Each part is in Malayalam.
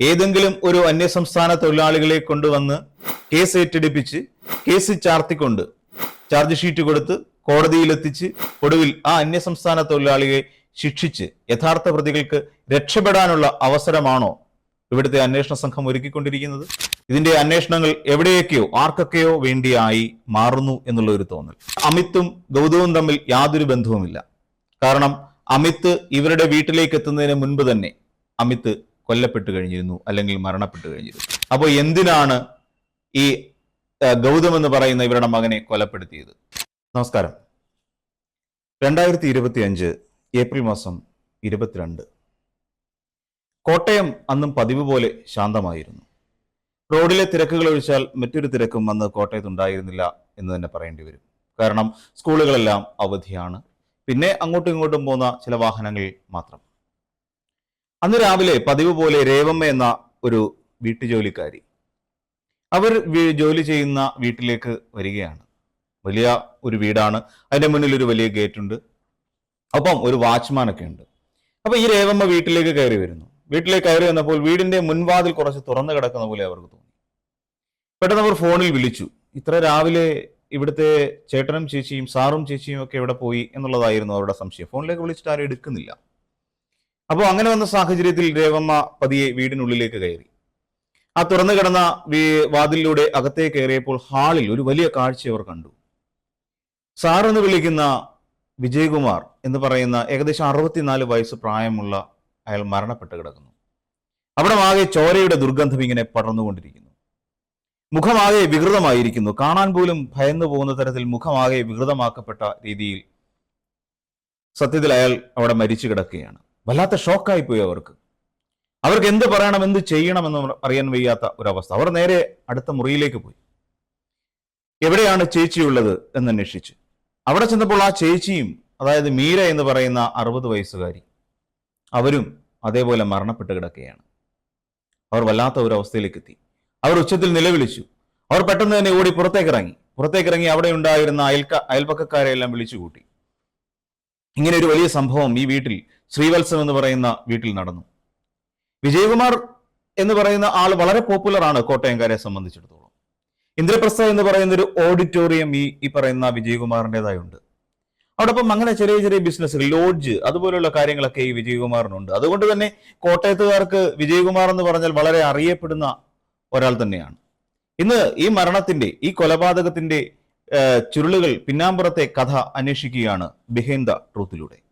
ഏതെങ്കിലും ഒരു അന്യസംസ്ഥാന തൊഴിലാളികളെ കൊണ്ടുവന്ന് കേസ് ഏറ്റെടുപ്പിച്ച് കേസ് ചാർത്തിക്കൊണ്ട് ചാർജ് ഷീറ്റ് കൊടുത്ത് കോടതിയിലെത്തിച്ച് ഒടുവിൽ ആ അന്യസംസ്ഥാന തൊഴിലാളിയെ ശിക്ഷിച്ച് യഥാർത്ഥ പ്രതികൾക്ക് രക്ഷപ്പെടാനുള്ള അവസരമാണോ ഇവിടുത്തെ അന്വേഷണ സംഘം ഒരുക്കിക്കൊണ്ടിരിക്കുന്നത്? ഇതിന്റെ അന്വേഷണങ്ങൾ എവിടെയൊക്കെയോ ആർക്കൊക്കെയോ വേണ്ടിയായി മാറുന്നു എന്നുള്ള ഒരു തോന്നൽ. അമിത്തും ഗൗതവും തമ്മിൽ യാതൊരു ബന്ധവുമില്ല. കാരണം അമിത് ഇവരുടെ വീട്ടിലേക്ക് എത്തുന്നതിന് മുൻപ് തന്നെ അമിത് കൊല്ലപ്പെട്ട് കഴിഞ്ഞിരുന്നു അല്ലെങ്കിൽ മരണപ്പെട്ട് കഴിഞ്ഞിരുന്നു. അപ്പോൾ എന്തിനാണ് ഈ ഗൗതം എന്ന് പറയുന്ന ഇവരുടെ മകനെ കൊലപ്പെടുത്തിയത്? നമസ്കാരം. രണ്ടായിരത്തി ഇരുപത്തി അഞ്ച് ഏപ്രിൽ മാസം ഇരുപത്തിരണ്ട്. കോട്ടയം അന്നും പതിവ് പോലെ ശാന്തമായിരുന്നു. റോഡിലെ തിരക്കുകൾ ഒഴിച്ചാൽ മറ്റൊരു തിരക്കും അന്ന് കോട്ടയത്ത് ഉണ്ടായിരുന്നില്ല എന്ന് തന്നെ പറയേണ്ടി വരും. കാരണം സ്കൂളുകളെല്ലാം അവധിയാണ്. പിന്നെ അങ്ങോട്ടും ഇങ്ങോട്ടും പോകുന്ന ചില വാഹനങ്ങൾ മാത്രം. അന്ന് രാവിലെ പതിവ് പോലെ രേവമ്മ എന്ന ഒരു വീട്ടുജോലിക്കാരി. അവർ ജോലി ചെയ്യുന്ന വീട്ടിലേക്ക് വരികയാണ്. വലിയ ഒരു വീടാണ്. അതിന്റെ മുന്നിൽ ഒരു വലിയ ഗേറ്റ് ഉണ്ട് ഒപ്പം ഒരു വാച്ച്മാനൊക്കെ ഉണ്ട്. അപ്പൊ ഈ രേവമ്മ വീട്ടിലേക്ക് കയറി വരുന്നു. വീട്ടിലേക്ക് കയറി വന്നപ്പോൾ വീടിന്റെ മുൻവാതിൽ കുറച്ച് തുറന്നു കിടക്കുന്ന പോലെ അവർക്ക് തോന്നി. പെട്ടെന്ന് അവർ ഫോണിൽ വിളിച്ചു. ഇത്ര രാവിലെ ഇവിടുത്തെ ചേട്ടനും ചേച്ചിയും സാറും ചേച്ചിയും ഒക്കെ എവിടെ പോയി എന്നുള്ളതായിരുന്നു അവരുടെ സംശയം. ഫോണിലേക്ക് വിളിച്ചിട്ട് ആരും എടുക്കുന്നില്ല. അപ്പോൾ അങ്ങനെ വന്ന സാഹചര്യത്തിൽ രേവമ്മ പതിയെ വീടിനുള്ളിലേക്ക് കയറി. ആ തുറന്നു കിടന്ന വാതിലിലൂടെ അകത്തേ കയറിയപ്പോൾ ഹാളിൽ ഒരു വലിയ കാഴ്ച അവർ കണ്ടു. സാർ എന്ന് വിളിക്കുന്ന വിജയകുമാർ എന്ന് പറയുന്ന ഏകദേശം അറുപത്തിനാല് വയസ്സ് പ്രായമുള്ള അയാൾ മരണപ്പെട്ട് കിടക്കുന്നു. അവിടെ ആകെ ചോരയുടെ ദുർഗന്ധം ഇങ്ങനെ പടർന്നുകൊണ്ടിരിക്കുന്നു. മുഖമാകെ വികൃതമായിരിക്കുന്നു. കാണാൻ പോലും ഭയന്നു പോകുന്ന തരത്തിൽ മുഖമാകെ വികൃതമാക്കപ്പെട്ട രീതിയിൽ സത്യത്തിൽ അയാൾ അവിടെ മരിച്ചു കിടക്കുകയാണ്. വല്ലാത്ത ഷോക്കായി പോയി അവർക്ക്. അവർക്ക് എന്ത് പറയണം എന്ത് ചെയ്യണമെന്ന് അറിയാൻ വയ്യാത്ത ഒരവസ്ഥ. അവർ നേരെ അടുത്ത മുറിയിലേക്ക് പോയി. എവിടെയാണ് ചേച്ചിയുള്ളത് എന്ന് അന്വേഷിച്ചു. അവിടെ ചെന്നപ്പോൾ ആ ചേച്ചിയും അതായത് മീര എന്ന് പറയുന്ന അറുപത് വയസ്സുകാരി അവരും അതേപോലെ മരണപ്പെട്ട് കിടക്കുകയാണ്. അവർ വല്ലാത്ത ഒരു അവസ്ഥയിലേക്ക് എത്തി അവർ ഉച്ചത്തിൽ നിലവിളിച്ചു. അവർ പെട്ടെന്ന് തന്നെ ഓടി പുറത്തേക്ക് ഇറങ്ങി പുറത്തേക്ക് ഇറങ്ങി അവിടെ ഉണ്ടായിരുന്ന അയൽക്ക അയൽപക്കക്കാരെ എല്ലാം വിളിച്ചു കൂട്ടി ഇങ്ങനെ ഒരു വലിയ സംഭവം ഈ വീട്ടിൽ ശ്രീവത്സം എന്ന് പറയുന്ന വീട്ടിൽ നടന്നു. വിജയകുമാർ എന്ന് പറയുന്ന ആൾ വളരെ പോപ്പുലർ ആണ് കോട്ടയംകാരെ സംബന്ധിച്ചിടത്തോളം. ഇന്ദ്രപ്രസ്ഥ എന്ന് പറയുന്ന ഒരു ഓഡിറ്റോറിയം ഈ ഈ പറയുന്ന വിജയകുമാറിന്റെതായുണ്ട്. അവിടെപ്പം അങ്ങനെ ചെറിയ ചെറിയ ബിസിനസ്സുകൾ ലോഡ്ജ് അതുപോലെയുള്ള കാര്യങ്ങളൊക്കെ ഈ വിജയകുമാറിനുണ്ട്. അതുകൊണ്ട് തന്നെ കോട്ടയത്തുകാർക്ക് വിജയകുമാർ എന്ന് പറഞ്ഞാൽ വളരെ അറിയപ്പെടുന്ന ഒരാൾ തന്നെയാണ്. ഇന്ന് ഈ മരണത്തിന്റെ ഈ കൊലപാതകത്തിന്റെ ചുരുളുകൾ പിന്നാമ്പുറത്തെ കഥ അന്വേഷിക്കുകയാണ് ബിഹൈൻഡ് ദ ട്രൂത്തിലൂടെ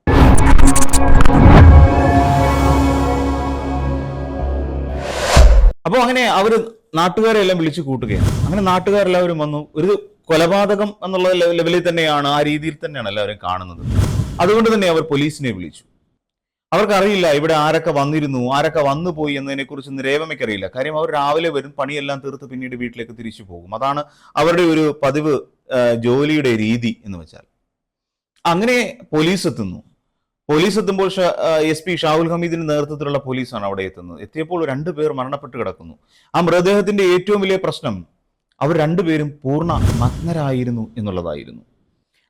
അപ്പോൾ അങ്ങനെ അവർ നാട്ടുകാരെ എല്ലാം വിളിച്ചു കൂട്ടുകയാണ്. അങ്ങനെ നാട്ടുകാരെല്ലാവരും വന്നു. ഒരു കൊലപാതകം എന്നുള്ള ലെവലിൽ തന്നെയാണ് ആ രീതിയിൽ തന്നെയാണ് എല്ലാവരും കാണുന്നത്. അതുകൊണ്ട് തന്നെ അവർ പോലീസിനെ വിളിച്ചു. അവർക്കറിയില്ല ഇവിടെ ആരൊക്കെ വന്നിരുന്നു ആരൊക്കെ വന്നു പോയി എന്നതിനെ കുറിച്ച് രേവമയ്ക്ക് അറിയില്ല. കാര്യം അവർ രാവിലെ വരും പണിയെല്ലാം തീർത്ത് പിന്നീട് വീട്ടിലേക്ക് തിരിച്ചു പോകും. അതാണ് അവരുടെ ഒരു പതിവ് ജോലിയുടെ രീതി എന്ന് വെച്ചാൽ. അങ്ങനെ പോലീസ് എത്തുന്നു. പോലീസ് എത്തുമ്പോൾ എസ് പി ഷാഹുൽ ഹമീദിന്റെ നേതൃത്വത്തിലുള്ള പോലീസാണ് അവിടെ എത്തുന്നത്. എത്തിയപ്പോൾ രണ്ടു പേർ മരണപ്പെട്ട് കിടക്കുന്നു. ആ മൃതദേഹത്തിന്റെ ഏറ്റവും വലിയ പ്രശ്നം അവർ രണ്ടുപേരും പൂർണ നഗ്നരായിരുന്നു എന്നുള്ളതായിരുന്നു.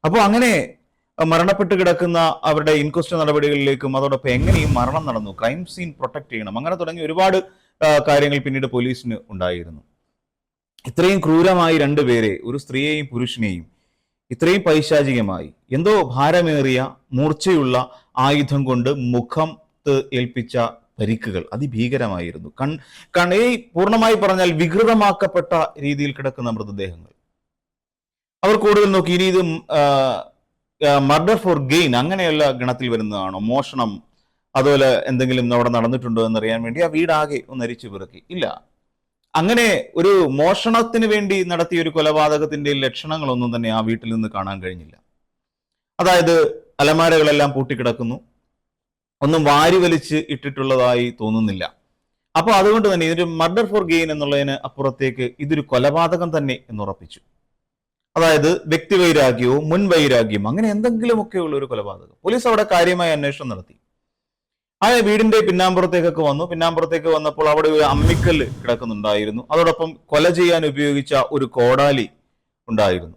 അപ്പോൾ അങ്ങനെ മരണപ്പെട്ട് കിടക്കുന്ന അവരുടെ ഇൻക്വസ്റ്റ് നടപടികളിലേക്കും അതോടൊപ്പം എങ്ങനെയും മരണം നടന്നു. ക്രൈം സീൻ പ്രൊട്ടക്ട് ചെയ്യണം. അങ്ങനെ തുടങ്ങി ഒരുപാട് കാര്യങ്ങൾ പിന്നീട് പോലീസിന് ഉണ്ടായിരുന്നു. ഇത്രയും ക്രൂരമായി രണ്ടുപേരെ ഒരു സ്ത്രീയെയും പുരുഷനെയും ഇത്രയും പൈശാചികമായി എന്തോ ഭാരമേറിയ മൂർച്ചയുള്ള ആയുധം കൊണ്ട് മുഖം ഏൽപ്പിച്ച പരിക്കുകൾ. അതിഭീകരമായിരുന്നു. കൺ ഈ പൂർണമായി പറഞ്ഞാൽ വികൃതമാക്കപ്പെട്ട രീതിയിൽ കിടക്കുന്ന മൃതദേഹങ്ങൾ. അവർ കൂടുതൽ നോക്കി ഇനി ഇത് മർഡർ ഫോർ ഗെയിൻ അങ്ങനെയുള്ള ഗണത്തിൽ വരുന്നതാണോ? മോഷണം അതുപോലെ എന്തെങ്കിലും അവിടെ നടന്നിട്ടുണ്ടോ എന്നറിയാൻ വേണ്ടി ആ വീടാകെ ഒന്ന് അരിച്ചു പിറക്കി. ഇല്ല. അങ്ങനെ ഒരു മോഷണത്തിന് വേണ്ടി നടത്തിയ ഒരു കൊലപാതകത്തിന്റെ ലക്ഷണങ്ങളൊന്നും തന്നെ ആ വീട്ടിൽ നിന്ന് കാണാൻ കഴിഞ്ഞില്ല. അതായത് അലമാരകളെല്ലാം പൂട്ടിക്കിടക്കുന്നു. ഒന്നും വാരി വലിച്ച് ഇട്ടിട്ടുള്ളതായി തോന്നുന്നില്ല. അപ്പോൾ അതുകൊണ്ട് തന്നെ ഇതൊരു മർഡർ ഫോർ ഗെയിൻ എന്നുള്ളതിന് അപ്പുറത്തേക്ക് ഇതൊരു കൊലപാതകം തന്നെ എന്ന് ഉറപ്പിച്ചു. അതായത് വ്യക്തിവൈരാഗ്യവും മുൻവൈരാഗ്യം അങ്ങനെ എന്തെങ്കിലുമൊക്കെ ഉള്ള ഒരു കൊലപാതകം. പോലീസ് അവിടെ കാര്യമായ അന്വേഷണം നടത്തി. ആ വീടിന്റെ പിന്നാമ്പുറത്തേക്കൊക്കെ വന്നു. പിന്നാമ്പുറത്തേക്ക് വന്നപ്പോൾ അവിടെ ഒരു അമ്മിക്കല്ല് കിടക്കുന്നുണ്ടായിരുന്നു. അതോടൊപ്പം കൊല ചെയ്യാൻ ഉപയോഗിച്ച ഒരു കോടാലി ഉണ്ടായിരുന്നു.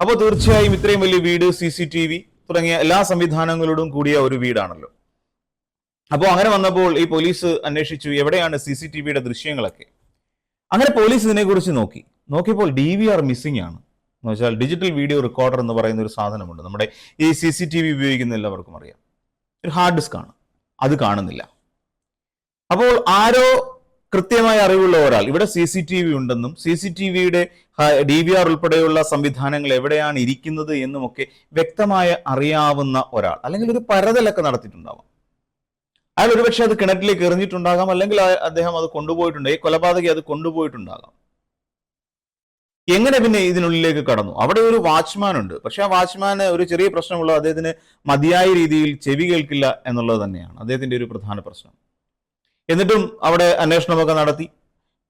അപ്പോൾ തീർച്ചയായും ഇത്രയും വലിയ വീട് സി സി ടി വി തുടങ്ങിയ എല്ലാ സംവിധാനങ്ങളോടും കൂടിയ ഒരു വീടാണല്ലോ. അപ്പോൾ അങ്ങനെ വന്നപ്പോൾ ഈ പോലീസ് അന്വേഷിച്ചു എവിടെയാണ് സി സി ടി വിയുടെ ദൃശ്യങ്ങളൊക്കെ. അങ്ങനെ പോലീസ് ഇതിനെക്കുറിച്ച് നോക്കി. നോക്കിയപ്പോൾ ഡി വി ആർ മിസ്സിംഗ് ആണ്. എന്ന് വെച്ചാൽ ഡിജിറ്റൽ വീഡിയോ റെക്കോർഡർ എന്ന് പറയുന്ന ഒരു സാധനമുണ്ട്. നമ്മുടെ ഈ സി സി ടി വി ഉപയോഗിക്കുന്ന എല്ലാവർക്കും അറിയാം. ഒരു ഹാർഡ് ഡിസ്ക് ആണ്. അത് കാണുന്നില്ല. അപ്പോൾ ആരോ കൃത്യമായ അറിവുള്ള ഒരാൾ. ഇവിടെ സി സി ടി വി ഉണ്ടെന്നും സി സി ടി വിയുടെ ഡി വി ആർ ഉൾപ്പെടെയുള്ള സംവിധാനങ്ങൾ എവിടെയാണ് ഇരിക്കുന്നത് എന്നുമൊക്കെ വ്യക്തമായ അറിയാവുന്ന ഒരാൾ. അല്ലെങ്കിൽ ഒരു പരതലൊക്കെ നടത്തിയിട്ടുണ്ടാവാം. അയാൾ ഒരുപക്ഷെ അത് കിണറ്റിലേക്ക് എറിഞ്ഞിട്ടുണ്ടാകാം. അല്ലെങ്കിൽ അദ്ദേഹം അത് കൊണ്ടുപോയിട്ടുണ്ട്. ഈ കൊലപാതകി അത് കൊണ്ടുപോയിട്ടുണ്ടാകാം. എങ്ങനെ പിന്നെ ഇതിനുള്ളിലേക്ക് കടന്നു? അവിടെ ഒരു വാച്ച്മാൻ ഉണ്ട്. പക്ഷെ ആ വാച്ച്മാന് ഒരു ചെറിയ പ്രശ്നമുള്ളൂ അദ്ദേഹത്തിന് മതിയായ രീതിയിൽ ചെവി കേൾക്കില്ല എന്നുള്ളത് തന്നെയാണ്. അദ്ദേഹത്തിന്റെ ഒരു പ്രധാന പ്രശ്നം. എന്നിട്ടും അവിടെ അന്വേഷണമൊക്കെ നടത്തി.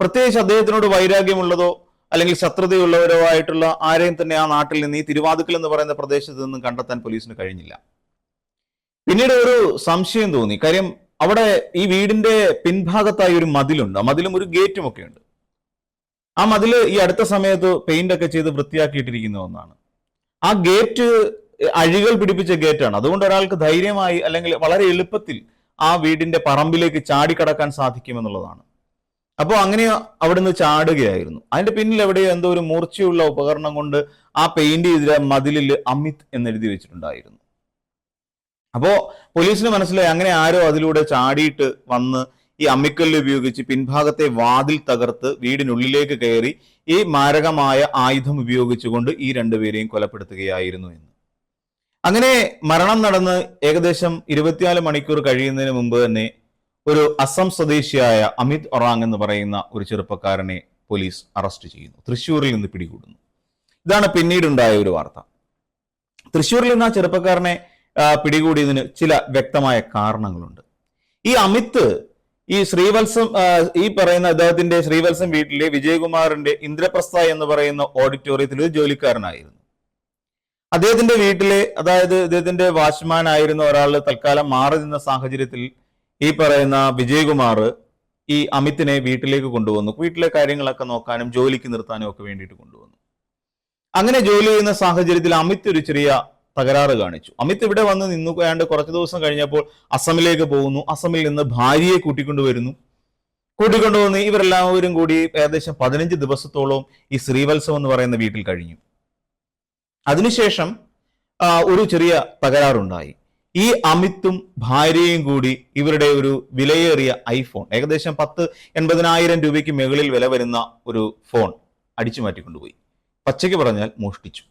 പ്രത്യേകിച്ച് അദ്ദേഹത്തിനോട് വൈരാഗ്യമുള്ളതോ അല്ലെങ്കിൽ ശത്രുതയുള്ളവരോ ആയിട്ടുള്ള ആരെയും തന്നെ ആ നാട്ടിൽ നിന്ന് ഈ തിരുവാതുക്കൽ എന്ന് പറയുന്ന പ്രദേശത്ത് നിന്നും കണ്ടെത്താൻ പോലീസിന് കഴിഞ്ഞില്ല. പിന്നീട് ഒരു സംശയം തോന്നി. കാര്യം അവിടെ ഈ വീടിന്റെ പിൻഭാഗത്തായി ഒരു മതിലുണ്ട്. ആ മതിലും ഒരു ഗേറ്റും ഒക്കെ ഉണ്ട്. ആ മതിൽ ഈ അടുത്ത സമയത്ത് പെയിന്റ് ഒക്കെ ചെയ്ത് വൃത്തിയാക്കിയിട്ടിരിക്കുന്ന ഒന്നാണ്. ആ ഗേറ്റ് അഴികൾ പിടിപ്പിച്ച ഗേറ്റാണ്. അതുകൊണ്ട് ഒരാൾക്ക് ധൈര്യമായി അല്ലെങ്കിൽ വളരെ എളുപ്പത്തിൽ ആ വീടിന്റെ പറമ്പിലേക്ക് ചാടിക്കടക്കാൻ സാധിക്കുമെന്നുള്ളതാണ്. അപ്പോൾ അങ്ങനെ അവിടുന്ന് ചാടുകയായിരുന്നു. അതിന്റെ പിന്നിൽ എവിടെയോ എന്തോ ഒരു മൂർച്ചയുള്ള ഉപകരണം കൊണ്ട് ആ പെയിന്റ് ചെയ്ത മതിലിൽ അമിത് എന്നെഴുതി വെച്ചിട്ടുണ്ടായിരുന്നു. അപ്പോ പോലീസിന് മനസ്സിലായി അങ്ങനെ ആരോ അതിലൂടെ ചാടിയിട്ട് വന്ന് ഈ അമ്മിക്കല്ല് ഉപയോഗിച്ച് പിൻഭാഗത്തെ വാതിൽ തകർത്ത് വീടിനുള്ളിലേക്ക് കയറി ഈ മാരകമായ ആയുധം ഉപയോഗിച്ചുകൊണ്ട് ഈ രണ്ടുപേരെയും കൊലപ്പെടുത്തുകയായിരുന്നു എന്ന്. അങ്ങനെ മരണം നടന്ന് ഏകദേശം ഇരുപത്തിനാല് മണിക്കൂർ കഴിയുന്നതിന് മുമ്പ് തന്നെ ഒരു അസം സ്വദേശിയായ അമിത് ഒറാങ് എന്ന് പറയുന്ന ഒരു ചെറുപ്പക്കാരനെ പോലീസ് അറസ്റ്റ് ചെയ്യുന്നു. തൃശ്ശൂരിൽ നിന്ന് പിടികൂടുന്നു. ഇതാണ് പിന്നീടുണ്ടായ ഒരു വാർത്ത. തൃശ്ശൂരിൽ നിന്ന് ആ ചെറുപ്പക്കാരനെ പിടികൂടിയതിന് ചില വ്യക്തമായ കാരണങ്ങളുണ്ട്. ഈ അമിത് ഈ ശ്രീവത്സം ഈ പറയുന്ന അദ്ദേഹത്തിന്റെ ശ്രീവത്സം വീട്ടിലെ വിജയകുമാറിന്റെ ഇന്ദ്രപ്രസ്ഥ എന്ന് പറയുന്ന ഓഡിറ്റോറിയത്തിൽ ഒരു ജോലിക്കാരനായിരുന്നു. അദ്ദേഹത്തിന്റെ വീട്ടിലെ അതായത് അദ്ദേഹത്തിന്റെ വാച്ച്മാൻ ആയിരുന്ന ഒരാൾ തൽക്കാലം മാറി നിന്ന സാഹചര്യത്തിൽ ഈ പറയുന്ന വിജയകുമാർ ഈ അമിത്തിനെ വീട്ടിലേക്ക് കൊണ്ടുവന്നു. വീട്ടിലെ കാര്യങ്ങളൊക്കെ നോക്കാനും ജോലിക്ക് നിർത്താനും ഒക്കെ വേണ്ടിയിട്ട് കൊണ്ടുവന്നു. അങ്ങനെ ജോലി ചെയ്യുന്ന സാഹചര്യത്തിൽ അമിത് ഒരു ചെറിയ തകരാറ് കാണിച്ചു. അമിത് ഇവിടെ വന്ന് നിന്നു ഏതാണ്ട് കുറച്ച് ദിവസം കഴിഞ്ഞപ്പോൾ അസമിലേക്ക് പോകുന്നു. അസമിൽ നിന്ന് ഭാര്യയെ കൂട്ടിക്കൊണ്ടുവരുന്നു കൂട്ടിക്കൊണ്ടുവന്ന് ഇവരെല്ലാവരും കൂടി ഏകദേശം പതിനഞ്ച് ദിവസത്തോളം ഈ ശ്രീവത്സവം എന്ന് പറയുന്ന വീട്ടിൽ കഴിഞ്ഞു. അതിനുശേഷം ഒരു ചെറിയ തകരാറുണ്ടായി. ഈ അമിത്തും ഭാര്യയും കൂടി ഇവരുടെ ഒരു വിലയേറിയ ഐഫോൺ ഏകദേശം പത്ത് എൺപതിനായിരം രൂപയ്ക്ക് മുകളിൽ വില വരുന്ന ഒരു ഫോൺ അടിച്ചു മാറ്റിക്കൊണ്ടുപോയി. പച്ചയ്ക്ക് പറഞ്ഞാൽ മോഷ്ടിച്ചു.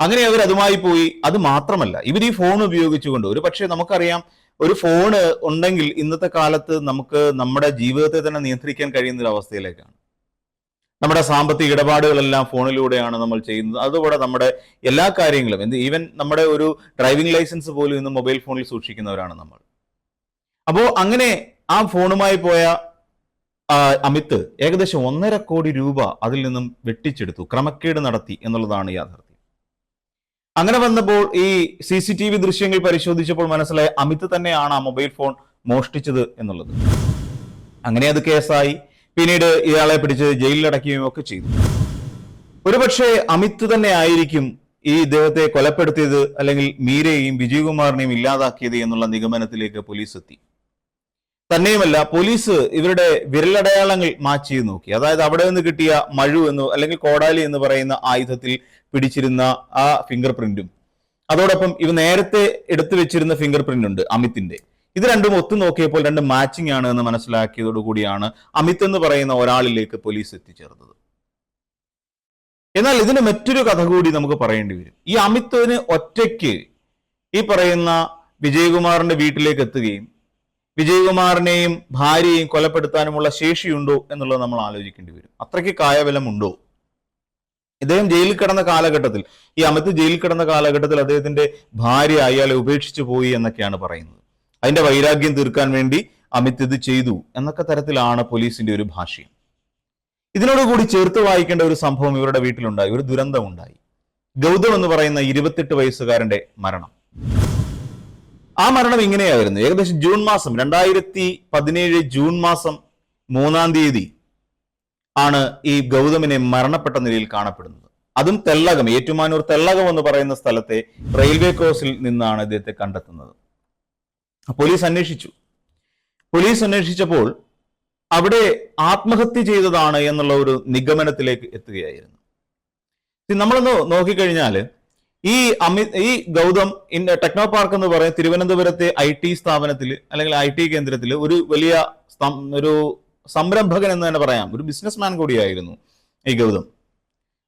അങ്ങനെ അവർ അതുമായി പോയി. അത് മാത്രമല്ല ഇവർ ഈ ഫോൺ ഉപയോഗിച്ചുകൊണ്ട് ഒരു പക്ഷേ നമുക്കറിയാം ഒരു ഫോണ് ഉണ്ടെങ്കിൽ ഇന്നത്തെ കാലത്ത് നമുക്ക് നമ്മുടെ ജീവിതത്തെ തന്നെ നിയന്ത്രിക്കാൻ കഴിയുന്ന ഒരു അവസ്ഥയിലേക്കാണ്. നമ്മുടെ സാമ്പത്തിക ഇടപാടുകളെല്ലാം ഫോണിലൂടെയാണ് നമ്മൾ ചെയ്യുന്നത്. അതുപോലെ നമ്മുടെ എല്ലാ കാര്യങ്ങളും എന്ത് ഈവൻ നമ്മുടെ ഒരു ഡ്രൈവിംഗ് ലൈസൻസ് പോലും ഇന്ന് മൊബൈൽ ഫോണിൽ സൂക്ഷിക്കുന്നവരാണ് നമ്മൾ. അപ്പോൾ അങ്ങനെ ആ ഫോണുമായി പോയ അമിത് ഏകദേശം ഒന്നര കോടി രൂപ അതിൽ നിന്നും വെട്ടിച്ചെടുത്തു ക്രമക്കേട് നടത്തി എന്നുള്ളതാണ് യാഥാർത്ഥ്യം. അങ്ങനെ വന്നപ്പോൾ ഈ സി സി ടി വി ദൃശ്യങ്ങൾ പരിശോധിച്ചപ്പോൾ മനസ്സിലായി അമിത് തന്നെയാണ് ആ മൊബൈൽ ഫോൺ മോഷ്ടിച്ചത് എന്നുള്ളത്. അങ്ങനെ അത് കേസായി. പിന്നീട് ഇയാളെ പിടിച്ച് ജയിലിലടക്കുകയും ഒക്കെ ചെയ്തു. ഒരുപക്ഷെ അമിത് തന്നെ ആയിരിക്കും ഈ ഇദ്ദേഹത്തെ കൊലപ്പെടുത്തിയത് അല്ലെങ്കിൽ മീരയെയും വിജയകുമാറിനെയും ഇല്ലാതാക്കിയത് എന്നുള്ള നിഗമനത്തിലേക്ക് പോലീസ് എത്തി. തന്നെയുമല്ല പോലീസ് ഇവരുടെ വിരലടയാളങ്ങൾ മാച്ച് ചെയ്ത് നോക്കി. അതായത് അവിടെ നിന്ന് കിട്ടിയ മഴു എന്ന് അല്ലെങ്കിൽ കോടാലി എന്ന് പറയുന്ന ആയുധത്തിൽ പിടിച്ചിരുന്ന ആ ഫിംഗർ പ്രിന്റും അതോടൊപ്പം ഇവ നേരത്തെ എടുത്തു വെച്ചിരുന്ന ഫിംഗർ പ്രിന്റ് ഉണ്ട് അമിത്തിന്റെ ഇത് രണ്ടും ഒത്തു നോക്കിയപ്പോൾ രണ്ട് മാച്ചിങ് ആണ് എന്ന് മനസ്സിലാക്കിയതോടുകൂടിയാണ് അമിത് എന്ന് പറയുന്ന ഒരാളിലേക്ക് പോലീസ് എത്തിച്ചേർന്നത്. എന്നാൽ ഇതിന് മറ്റൊരു കഥ കൂടി നമുക്ക് പറയേണ്ടി വരും. ഈ അമിത്തിന് ഒറ്റയ്ക്ക് ഈ പറയുന്ന വിജയകുമാറിന്റെ വീട്ടിലേക്ക് എത്തുകയും വിജയകുമാറിനെയും ഭാര്യയെയും കൊലപ്പെടുത്താനുമുള്ള ശേഷിയുണ്ടോ എന്നുള്ളത് നമ്മൾ ആലോചിക്കേണ്ടി വരും. അത്രയ്ക്ക് കായബലമുണ്ടോ? ഇദ്ദേഹം ജയിലിൽ കിടന്ന കാലഘട്ടത്തിൽ ഈ അമിത് ജയിലിൽ കിടന്ന കാലഘട്ടത്തിൽ അദ്ദേഹത്തിന്റെ ഭാര്യ അയാളെ ഉപേക്ഷിച്ചു പോയി എന്നൊക്കെയാണ് പറയുന്നത്. അതിന്റെ വൈരാഗ്യം തീർക്കാൻ വേണ്ടി അമിത് ഇത് ചെയ്തു എന്നൊക്കെ തരത്തിലാണ് പോലീസിന്റെ ഒരു ഭാഷ്യം. ഇതിനോടുകൂടി ചേർത്ത് വായിക്കേണ്ട ഒരു സംഭവം ഇവരുടെ വീട്ടിലുണ്ടായി. ഒരു ദുരന്തം ഉണ്ടായി ഗൗതം എന്ന് പറയുന്ന ഇരുപത്തെട്ട് വയസ്സുകാരന്റെ മരണം. ആ മരണം ഇങ്ങനെയായിരുന്നു. ഏകദേശം ജൂൺ മാസം രണ്ടായിരത്തി പതിനേഴ് ജൂൺ മാസം മൂന്നാം തീയതി ആണ് ഈ ഗൗതമിനെ മരണപ്പെട്ട നിലയിൽ കാണപ്പെടുന്നത്. അതും തെല്ലകം ഏറ്റുമാനൂർ തെല്ലകം എന്ന് പറയുന്ന സ്ഥലത്തെ റെയിൽവേ ക്രോസിൽ നിന്നാണ് ഇദ്ദേഹത്തെ കണ്ടെത്തുന്നത്. പോലീസ് അന്വേഷിച്ചു. പോലീസ് അന്വേഷിച്ചപ്പോൾ അവിടെ ആത്മഹത്യ ചെയ്തതാണ് എന്നുള്ള ഒരു നിഗമനത്തിലേക്ക് എത്തുകയായിരുന്നു. നമ്മളൊന്ന് നോക്കിക്കഴിഞ്ഞാൽ ഈ അമി ഈ ഗൗതം ഇൻ ടെക്നോ പാർക്ക് എന്ന് പറയുന്ന തിരുവനന്തപുരത്തെ ഐ ടി സ്ഥാപനത്തിൽ അല്ലെങ്കിൽ ഐ ടി കേന്ദ്രത്തിൽ ഒരു വലിയ ഒരു സംരംഭകൻ എന്ന് തന്നെ പറയാം. ഒരു ബിസിനസ്മാൻ കൂടിയായിരുന്നു ഈ ഗൗതം.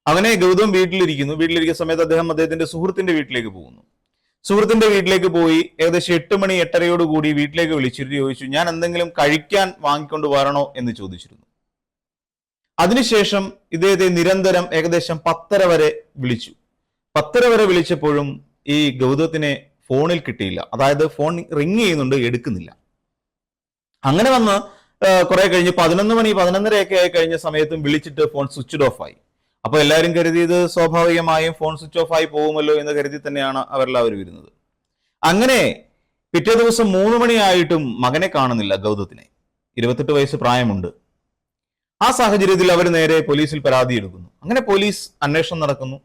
അവനെ ഗൗതം വീട്ടിലിരിക്കുന്നു. വീട്ടിലിരിക്കുന്ന സമയത്ത് അദ്ദേഹം അദ്ദേഹത്തിന്റെ സുഹൃത്തിന്റെ വീട്ടിലേക്ക് പോകുന്നു. സുഹൃത്തിന്റെ വീട്ടിലേക്ക് പോയി ഏകദേശം എട്ട് മണി എട്ടരയോട് കൂടി വീട്ടിലേക്ക് വിളിച്ചിട്ട് ചോദിച്ചു ഞാൻ എന്തെങ്കിലും കഴിക്കാൻ വാങ്ങിക്കൊണ്ട് വരണോ? എന്ന് ചോദിച്ചിരുന്നു. അതിനുശേഷം ഇദ്ദേഹത്തെ നിരന്തരം ഏകദേശം പത്തര വരെ വിളിച്ചു. പത്തര വരെ വിളിച്ചപ്പോഴും ഈ ഗൗതത്തിനെ ഫോണിൽ കിട്ടിയില്ല. അതായത് ഫോൺ റിങ് ചെയ്യുന്നുണ്ട് എടുക്കുന്നില്ല. അങ്ങനെ വന്ന് കുറെ കഴിഞ്ഞ് പതിനൊന്ന് മണി പതിനൊന്നരയൊക്കെ ആയി കഴിഞ്ഞ സമയത്തും വിളിച്ചിട്ട് ഫോൺ സ്വിച്ച്ഡ് ഓഫ് ആയി. അപ്പൊ എല്ലാവരും കരുതിയത് സ്വാഭാവികമായും ഫോൺ സ്വിച്ച് ഓഫ് ആയി പോകുമല്ലോ എന്ന് കരുതി തന്നെയാണ് അവരെല്ലാവരും ഇരുന്നത്. അങ്ങനെ പിറ്റേ ദിവസം മൂന്ന് മണിയായിട്ടും മകനെ കാണുന്നില്ല ഗൗതത്തിനെ. ഇരുപത്തെട്ട് വയസ്സ് പ്രായമുണ്ട്. ആ സാഹചര്യത്തിൽ അവർ നേരെ പോലീസിൽ പരാതി എടുക്കുന്നു. അങ്ങനെ പോലീസ് അന്വേഷണം നടക്കുന്നു.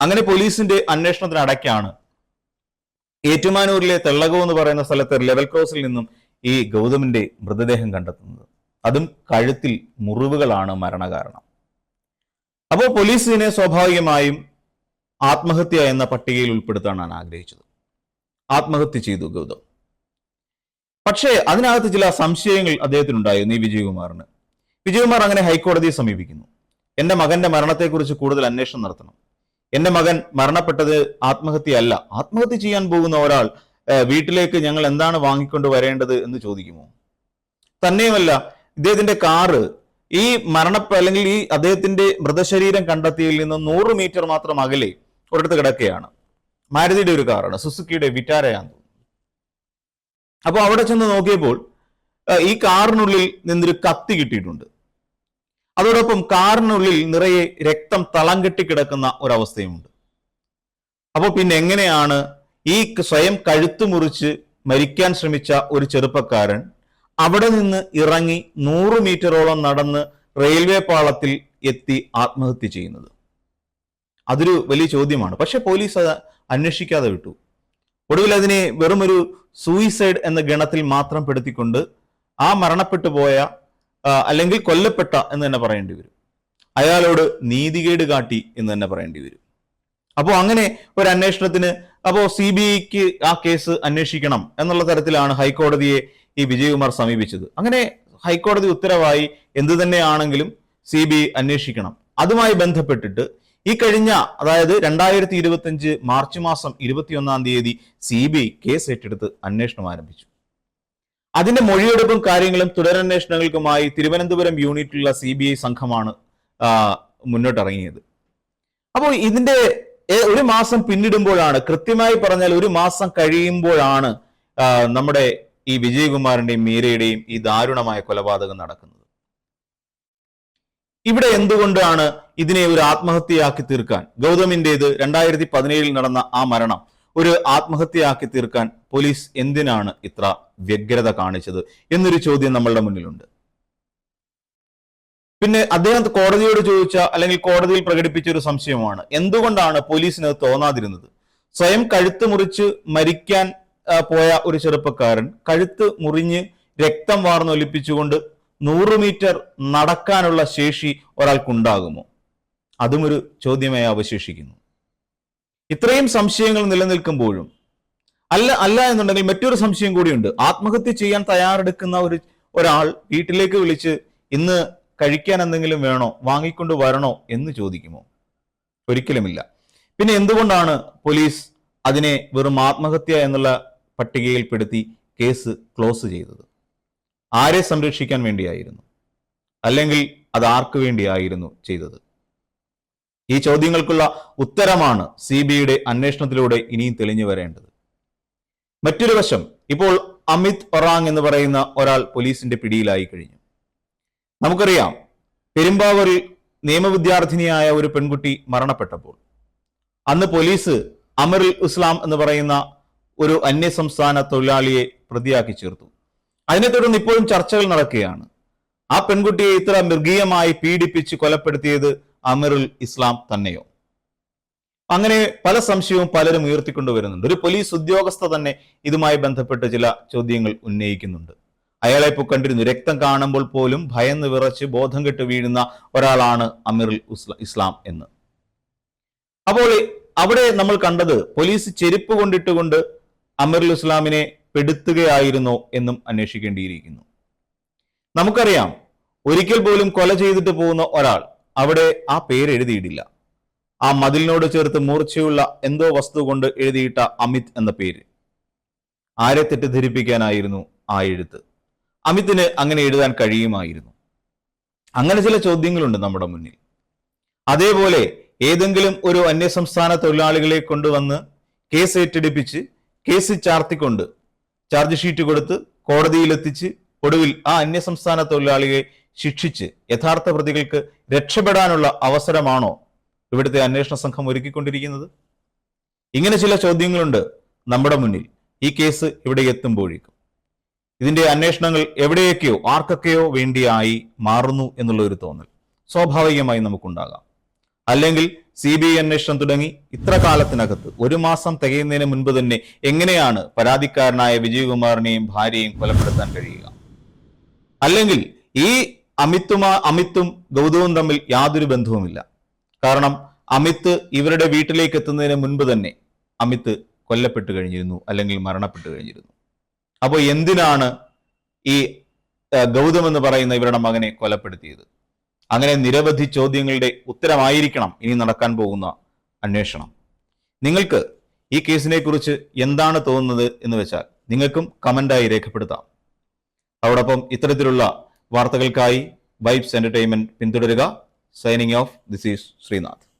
അങ്ങനെ പോലീസിന്റെ അന്വേഷണത്തിനടയ്ക്കാണ് ഏറ്റുമാനൂരിലെ തെള്ളകോ എന്ന് പറയുന്ന സ്ഥലത്തെ ലെവൽ ക്രോസിൽ നിന്നും ഈ ഗൗതമിന്റെ മൃതദേഹം കണ്ടെത്തുന്നത്. അതും കഴുത്തിൽ മുറിവുകളാണ് മരണകാരണം. അപ്പോൾ പോലീസിനെ സ്വാഭാവികമായും ആത്മഹത്യ എന്ന പട്ടികയിൽ ഉൾപ്പെടുത്താനാണ് ആഗ്രഹിച്ചത്. ആത്മഹത്യ ചെയ്തു ഗൗതം. പക്ഷേ അതിനകത്ത് ചില സംശയങ്ങൾ അദ്ദേഹത്തിനുണ്ടായിരുന്നു ഈ വിജയകുമാറിന്. വിജയകുമാർ അങ്ങനെ ഹൈക്കോടതിയെ സമീപിക്കുന്നു. എന്റെ മകന്റെ മരണത്തെക്കുറിച്ച് കൂടുതൽ അന്വേഷണം നടത്തണം. എന്റെ മകൻ മരണപ്പെട്ടത് ആത്മഹത്യയല്ല. ആത്മഹത്യ ചെയ്യാൻ പോകുന്ന ഒരാൾ വീട്ടിലേക്ക് ഞങ്ങൾ എന്താണ് വാങ്ങിക്കൊണ്ട് വരേണ്ടത് എന്ന് ചോദിക്കുമോ? തന്നെയുമല്ല ഇദ്ദേഹത്തിന്റെ കാറ് ഈ മരണപ്പ അല്ലെങ്കിൽ ഈ അദ്ദേഹത്തിന്റെ മൃതശരീരം കണ്ടെത്തിയതിൽ നിന്ന് നൂറ് മീറ്റർ മാത്രം അകലെ ഒരിടത്ത് കിടക്കുകയാണ്. മാരുതിയുടെ ഒരു കാറാണ് സുസുക്കിയുടെ വിറ്റാരയാന്ന് അപ്പോൾ അവിടെ ചെന്ന് നോക്കിയപ്പോൾ ഈ കാറിനുള്ളിൽ നിന്നൊരു കത്തി കിട്ടിയിട്ടുണ്ട്. അതോടൊപ്പം കാറിനുള്ളിൽ നിറയെ രക്തം തളം കെട്ടി കിടക്കുന്ന ഒരവസ്ഥയുമുണ്ട്. അപ്പോൾ പിന്നെ എങ്ങനെയാണ് ഈ സ്വയം കഴുത്തു മുറിച്ച് മരിക്കാൻ ശ്രമിച്ച ഒരു ചെറുപ്പക്കാരൻ അവിടെ നിന്ന് ഇറങ്ങി നൂറ് മീറ്ററോളം നടന്ന് റെയിൽവേ പാളത്തിൽ എത്തി ആത്മഹത്യ ചെയ്യുന്നത്. അതൊരു വലിയ ചോദ്യമാണ്. പക്ഷെ പോലീസ് അത് അന്വേഷിക്കാതെ വിട്ടു. ഒടുവിൽ അതിനെ വെറുമൊരു സൂയിസൈഡ് എന്ന ഗണത്തിൽ മാത്രം പെടുത്തിക്കൊണ്ട് ആ മരണപ്പെട്ടു പോയ അല്ലെങ്കിൽ കൊല്ലപ്പെട്ട എന്ന് തന്നെ പറയേണ്ടി വരും. അയാളോട് നീതികേട് കാട്ടി എന്ന് തന്നെ പറയേണ്ടി വരും. അപ്പോൾ അങ്ങനെ ഒരു അന്വേഷണത്തിന് അപ്പോൾ സി ബി ഐക്ക് ആ കേസ് അന്വേഷിക്കണം എന്നുള്ള തരത്തിലാണ് ഹൈക്കോടതിയെ ഈ വിജയകുമാർ സമീപിച്ചത്. അങ്ങനെ ഹൈക്കോടതി ഉത്തരവായി എന്തു തന്നെയാണെങ്കിലും സി ബി അന്വേഷിക്കണം. അതുമായി ബന്ധപ്പെട്ടിട്ട് ഈ കഴിഞ്ഞ അതായത് രണ്ടായിരത്തി ഇരുപത്തിയഞ്ച് മാർച്ച് മാസം ഇരുപത്തിയൊന്നാം തീയതി സി ബി ഐ കേസ് ഏറ്റെടുത്ത് അന്വേഷണം ആരംഭിച്ചു. അതിന്റെ മൊഴിയെടുപ്പും കാര്യങ്ങളും തുടരന്വേഷണങ്ങൾക്കുമായി തിരുവനന്തപുരം യൂണിറ്റിലുള്ള സി ബി ഐ സംഘമാണ് മുന്നോട്ടിറങ്ങിയത്. അപ്പോൾ ഇതിന്റെ ഒരു മാസം പിന്നിടുമ്പോഴാണ് കൃത്യമായി പറഞ്ഞാൽ ഒരു മാസം കഴിയുമ്പോഴാണ് നമ്മുടെ ഈ വിജയകുമാറിന്റെയും മീരയുടെയും ഈ ദാരുണമായ കൊലപാതകം നടക്കുന്നത്. ഇവിടെ എന്തുകൊണ്ടാണ് ഇതിനെ ഒരു ആത്മഹത്യയാക്കി തീർക്കാൻ? ഗൗതമിന്റേത് രണ്ടായിരത്തി പതിനേഴിൽ നടന്ന ആ മരണം ഒരു ആത്മഹത്യയാക്കി തീർക്കാൻ പോലീസ് എന്തിനാണ് ഇത്ര വ്യഗ്രത കാണിച്ചത് എന്നൊരു ചോദ്യം നമ്മളുടെ മുന്നിലുണ്ട്. പിന്നെ അദ്ദേഹം കോടതിയോട് ചോദിച്ച അല്ലെങ്കിൽ കോടതിയിൽ പ്രകടിപ്പിച്ച ഒരു സംശയമാണ് എന്തുകൊണ്ടാണ് പോലീസിന് തോന്നാതിരുന്നത്? സ്വയം കഴുത്ത് മുറിച്ച് മരിക്കാൻ പോയ ഒരു ചെറുപ്പക്കാരൻ കഴുത്ത് മുറിഞ്ഞ് രക്തം വാർന്നൊലിപ്പിച്ചുകൊണ്ട് നൂറ് മീറ്റർ നടക്കാനുള്ള ശേഷി ഒരാൾക്കുണ്ടാകുമോ? അതും ഒരു ചോദ്യമായി അവശേഷിക്കുന്നു. ഇത്രയും സംശയങ്ങൾ നിലനിൽക്കുമ്പോഴും അല്ല അല്ല എന്നുണ്ടെങ്കിൽ മറ്റൊരു സംശയം കൂടിയുണ്ട്. ആത്മഹത്യ ചെയ്യാൻ തയ്യാറെടുക്കുന്ന ഒരു ഒരാൾ വീട്ടിലേക്ക് വിളിച്ച് ഇന്ന് കഴിക്കാൻ എന്തെങ്കിലും വേണോ വാങ്ങിക്കൊണ്ട് വരണോ എന്ന് ചോദിക്കുമോ? ഒരിക്കലുമില്ല. പിന്നെ എന്തുകൊണ്ടാണ് പോലീസ് അതിനെ വെറും ആത്മഹത്യ എന്നുള്ള പട്ടികയിൽപ്പെടുത്തി കേസ് ക്ലോസ് ചെയ്തത്. ആരെ സംരക്ഷിക്കാൻ വേണ്ടിയായിരുന്നു? അല്ലെങ്കിൽ അത് ആർക്ക് വേണ്ടിയായിരുന്നു ചെയ്തത്? ഈ ചോദ്യങ്ങൾക്കുള്ള ഉത്തരമാണ് സി ബി ഐയുടെ അന്വേഷണത്തിലൂടെ ഇനിയും തെളിഞ്ഞു വരേണ്ടത്. മറ്റൊരു വശം ഇപ്പോൾ അമിത് ഒറാങ് എന്ന് പറയുന്ന ഒരാൾ പോലീസിന്റെ പിടിയിലായി കഴിഞ്ഞു. നമുക്കറിയാം പെരുമ്പാവൂരിൽ നിയമവിദ്യാർത്ഥിനിയായ ഒരു പെൺകുട്ടി മരണപ്പെട്ടപ്പോൾ. അന്ന് പോലീസ് അമറുൽ ഇസ്ലാം എന്ന് പറയുന്ന ഒരു അന്യസംസ്ഥാന തൊഴിലാളിയെ പ്രതിയാക്കി ചേർത്തു. അതിനെ തുടർന്ന് ഇപ്പോഴും ചർച്ചകൾ നടക്കുകയാണ്. ആ പെൺകുട്ടിയെ ഇത്ര മൃഗീയമായി പീഡിപ്പിച്ച് കൊലപ്പെടുത്തിയത് അമിറുൽ ഇസ്ലാം തന്നെയോ? അങ്ങനെ പല സംശയവും പലരും ഉയർത്തിക്കൊണ്ടുവരുന്നുണ്ട്. ഒരു പോലീസ് ഉദ്യോഗസ്ഥ തന്നെ ഇതുമായി ബന്ധപ്പെട്ട് ചില ചോദ്യങ്ങൾ ഉന്നയിക്കുന്നുണ്ട്. അയാളെ ഇപ്പോൾ കണ്ടിരുന്നു. രക്തം കാണുമ്പോൾ പോലും ഭയന്ന് വിറച്ച് ബോധം കെട്ട് വീഴുന്ന ഒരാളാണ് അമിറുൽ ഇസ്ലാം എന്ന്. അപ്പോൾ അവിടെ നമ്മൾ കണ്ടത് പോലീസ് ചെരുപ്പ് കൊണ്ടിട്ടുകൊണ്ട് അമീറുൽ ഇസ്ലാമിനെ പെടുത്തുകയായിരുന്നോ എന്നും അന്വേഷിക്കേണ്ടിയിരിക്കുന്നു. നമുക്കറിയാം ഒരിക്കൽ പോലും കൊല ചെയ്തിട്ട് പോകുന്ന ഒരാൾ അവിടെ ആ പേര് ആ മതിലിനോട് ചേർത്ത് മൂർച്ചയുള്ള എന്തോ വസ്തു കൊണ്ട് എഴുതിയിട്ട അമിത് എന്ന പേര്. ആരെ തെറ്റിദ്ധരിപ്പിക്കാനായിരുന്നു ആ എഴുത്ത്? അമിതിന് അങ്ങനെ എഴുതാൻ കഴിയുമായിരുന്നു. അങ്ങനെ ചില ചോദ്യങ്ങളുണ്ട് നമ്മുടെ മുന്നിൽ. അതേപോലെ ഏതെങ്കിലും ഒരു അന്യസംസ്ഥാന തൊഴിലാളികളെ കൊണ്ടുവന്ന് കേസ് ഏറ്റെടുപ്പിച്ച് കേസ് ചാർത്തിക്കൊണ്ട് ചാർജ് ഷീറ്റ് കൊടുത്ത് കോടതിയിലെത്തിച്ച് ഒടുവിൽ ആ അന്യസംസ്ഥാന തൊഴിലാളിയെ ശിക്ഷിച്ച് യഥാർത്ഥ പ്രതികൾക്ക് രക്ഷപ്പെടാനുള്ള അവസരമാണോ ഇവിടുത്തെ അന്വേഷണ സംഘം ഒരുക്കിക്കൊണ്ടിരിക്കുന്നത്? ഇങ്ങനെ ചില ചോദ്യങ്ങളുണ്ട് നമ്മുടെ മുന്നിൽ. ഈ കേസ് ഇവിടെ എത്തുമ്പോഴേക്കും. ഇതിന്റെ അന്വേഷണങ്ങൾ എവിടെയൊക്കെയോ ആർക്കൊക്കെയോ വേണ്ടിയായി മാറുന്നു എന്നുള്ള ഒരു തോന്നൽ. സ്വാഭാവികമായി നമുക്കുണ്ടാകാം. അല്ലെങ്കിൽ സി ബി ഐ അന്വേഷണം തുടങ്ങി ഇത്ര കാലത്തിനകത്ത് ഒരു മാസം തികയുന്നതിന് മുൻപ് തന്നെ എങ്ങനെയാണ് പരാതിക്കാരനായ വിജയകുമാറിനെയും ഭാര്യയെയും കൊലപ്പെടുത്താൻ കഴിയുക? അല്ലെങ്കിൽ ഈ അമിത്തുമാ അമിത്തും ഗൗതവും തമ്മിൽ യാതൊരു ബന്ധവുമില്ല. കാരണം അമിത് ഇവരുടെ വീട്ടിലേക്ക് എത്തുന്നതിന് മുൻപ് തന്നെ അമിത് കൊല്ലപ്പെട്ടു കഴിഞ്ഞിരുന്നു അല്ലെങ്കിൽ മരണപ്പെട്ടു കഴിഞ്ഞിരുന്നു. അപ്പോൾ എന്തിനാണ് ഈ ഗൗതം എന്ന് പറയുന്ന ഇവരുടെ മകനെ കൊലപ്പെടുത്തിയത്? അങ്ങനെ നിരവധി ചോദ്യങ്ങളുടെ ഉത്തരമായിരിക്കണം ഇനി നടക്കാൻ പോകുന്ന അന്വേഷണം. നിങ്ങൾക്ക് ഈ കേസിനെ കുറിച്ച് എന്താണ് തോന്നുന്നത് എന്ന് വെച്ചാൽ നിങ്ങൾക്കും കമന്റായി രേഖപ്പെടുത്താം. അതോടൊപ്പം ഇത്തരത്തിലുള്ള വാർത്തകൾക്കായി വൈബ്സ് എന്റർടൈൻമെന്റ് പിന്തുടരുക. Signing off this is Sreenath.